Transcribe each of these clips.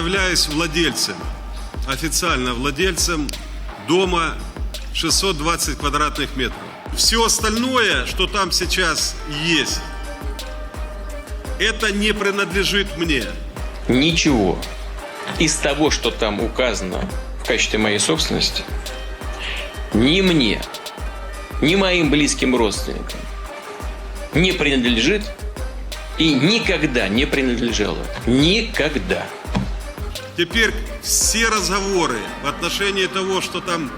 являюсь владельцем, официально владельцем дома 620 квадратных метров. Все остальное, что там сейчас есть, это не принадлежит мне. Ничего из того, что там указано в качестве моей собственности, ни мне, ни моим близким родственникам не принадлежит и никогда не принадлежало. Никогда. Теперь все разговоры в отношении того, что там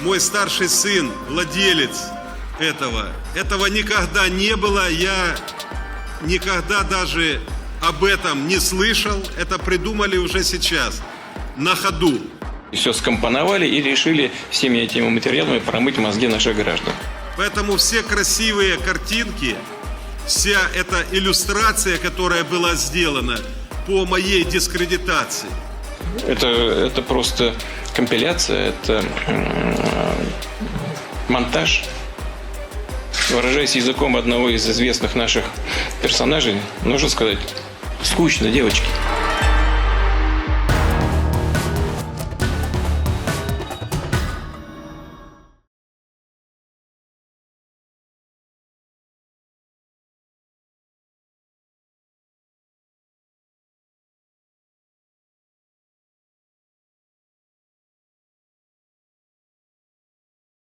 мой старший сын владелец этого, этого никогда не было. Я никогда даже об этом не слышал. Это придумали уже сейчас, на ходу. Все скомпоновали и решили всеми этими материалами промыть мозги наших граждан. Поэтому все красивые картинки, вся эта иллюстрация, которая была сделана по моей дискредитации, Это, это просто компиляция, это м, монтаж. Выражаясь языком одного из известных наших персонажей, нужно сказать, скучно, девочки.